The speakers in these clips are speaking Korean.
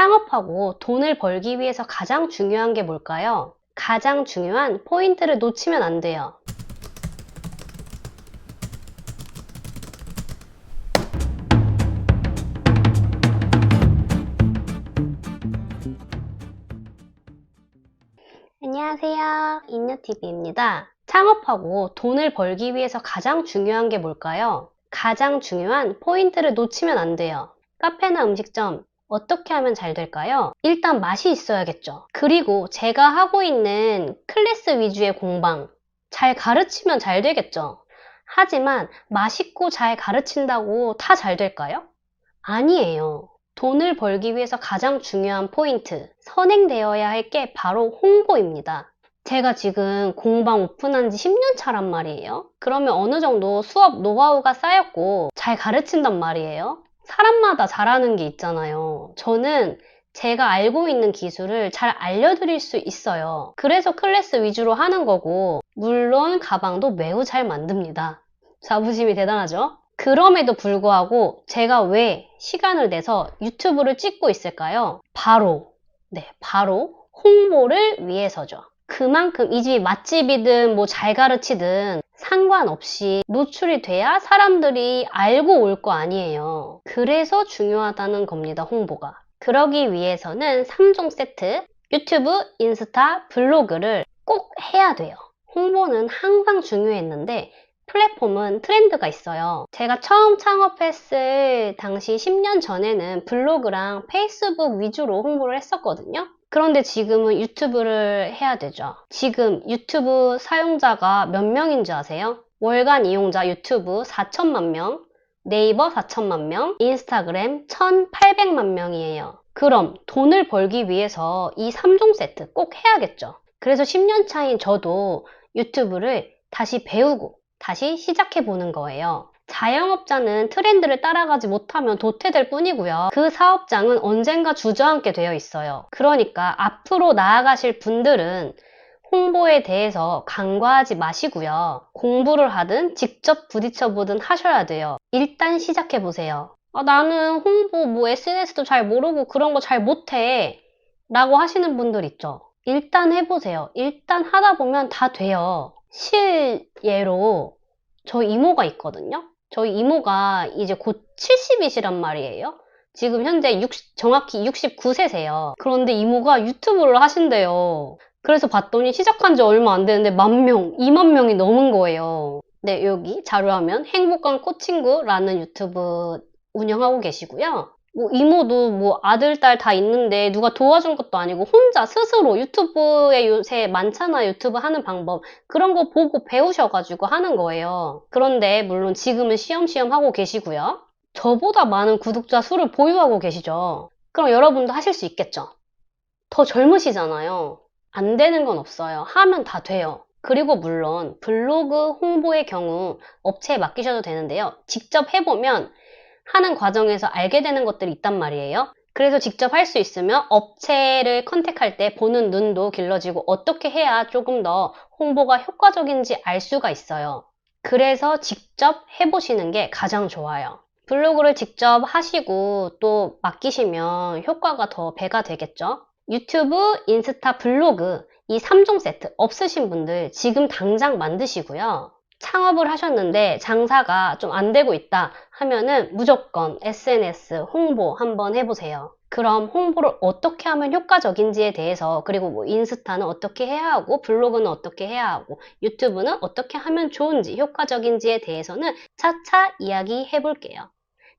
창업하고 돈을 벌기 위해서 가장 중요한 게 뭘까요? 가장 중요한 포인트를 놓치면 안 돼요. 안녕하세요. 인녀TV입니다. 창업하고 돈을 벌기 위해서 가장 중요한 게 뭘까요? 가장 중요한 포인트를 놓치면 안 돼요. 카페나 음식점, 어떻게 하면 잘 될까요? 일단 맛이 있어야겠죠. 그리고 제가 하고 있는 클래스 위주의 공방, 잘 가르치면 잘 되겠죠. 하지만 맛있고 잘 가르친다고 다 잘 될까요? 아니에요. 돈을 벌기 위해서 가장 중요한 포인트, 선행되어야 할 게 바로 홍보입니다. 제가 지금 공방 오픈한 지 10년 차란 말이에요. 그러면 어느 정도 수업 노하우가 쌓였고 잘 가르친단 말이에요. 사람마다 잘하는 게 있잖아요. 저는 제가 알고 있는 기술을 잘 알려드릴 수 있어요. 그래서 클래스 위주로 하는 거고, 물론 가방도 매우 잘 만듭니다. 자부심이 대단하죠? 그럼에도 불구하고 제가 왜 시간을 내서 유튜브를 찍고 있을까요? 바로, 네, 바로 홍보를 위해서죠. 그만큼 이 집이 맛집이든 뭐 잘 가르치든 상관없이 노출이 돼야 사람들이 알고 올 거 아니에요. 그래서 중요하다는 겁니다, 홍보가. 그러기 위해서는 3종 세트, 유튜브, 인스타, 블로그를 꼭 해야 돼요. 홍보는 항상 중요했는데 플랫폼은 트렌드가 있어요. 제가 처음 창업했을 당시 10년 전에는 블로그랑 페이스북 위주로 홍보를 했었거든요. 그런데 지금은 유튜브를 해야 되죠. 지금 유튜브 사용자가 몇 명인지 아세요? 월간 이용자 유튜브 4천만 명, 네이버 4천만 명, 인스타그램 1,800만 명이에요. 그럼 돈을 벌기 위해서 이 3종 세트 꼭 해야겠죠. 그래서 10년 차인 저도 유튜브를 다시 배우고 다시 시작해 보는 거예요. 자영업자는 트렌드를 따라가지 못하면 도태될 뿐이고요. 그 사업장은 언젠가 주저앉게 되어 있어요. 그러니까 앞으로 나아가실 분들은 홍보에 대해서 간과하지 마시고요. 공부를 하든 직접 부딪혀 보든 하셔야 돼요. 일단 시작해 보세요. 아, 나는 홍보, 뭐 SNS도 잘 모르고 그런 거 잘 못해. 라고 하시는 분들 있죠. 일단 해보세요. 일단 하다 보면 다 돼요. 실예로 저희 이모가 있거든요. 저희 이모가 이제 곧 70이시란 말이에요. 지금 현재 60, 정확히 69세세요. 그런데 이모가 유튜브를 하신대요. 그래서 봤더니 시작한 지 얼마 안 되는데 만 명, 2만 명이 넘은 거예요. 네, 여기 자료화면 행복한 코친구라는 유튜브 운영하고 계시고요. 뭐 이모도 뭐 아들, 딸 다 있는데 누가 도와준 것도 아니고 혼자 스스로 유튜브에 요새 많잖아 유튜브 하는 방법 그런 거 보고 배우셔가지고 하는 거예요. 그런데 물론 지금은 시험시험 하고 계시고요. 저보다 많은 구독자 수를 보유하고 계시죠. 그럼 여러분도 하실 수 있겠죠. 더 젊으시잖아요. 안 되는 건 없어요. 하면 다 돼요. 그리고 물론 블로그 홍보의 경우 업체에 맡기셔도 되는데요. 직접 해보면 하는 과정에서 알게 되는 것들이 있단 말이에요. 그래서 직접 할 수 있으면 업체를 컨택할 때 보는 눈도 길러지고 어떻게 해야 조금 더 홍보가 효과적인지 알 수가 있어요. 그래서 직접 해보시는 게 가장 좋아요. 블로그를 직접 하시고 또 맡기시면 효과가 더 배가 되겠죠. 유튜브, 인스타, 블로그 이 3종 세트 없으신 분들 지금 당장 만드시고요. 창업을 하셨는데 장사가 좀 안 되고 있다 하면은 무조건 SNS 홍보 한번 해보세요. 그럼 홍보를 어떻게 하면 효과적인지에 대해서 그리고 뭐 인스타는 어떻게 해야 하고 블로그는 어떻게 해야 하고 유튜브는 어떻게 하면 좋은지 효과적인지에 대해서는 차차 이야기해 볼게요.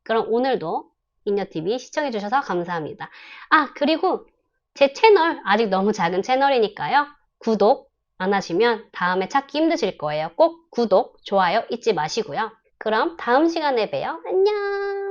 그럼 오늘도 인여TV 시청해주셔서 감사합니다. 아 그리고 제 채널 아직 너무 작은 채널이니까요. 구독 안 하시면 다음에 찾기 힘드실 거예요. 꼭 구독, 좋아요 잊지 마시고요. 그럼 다음 시간에 봬요. 안녕!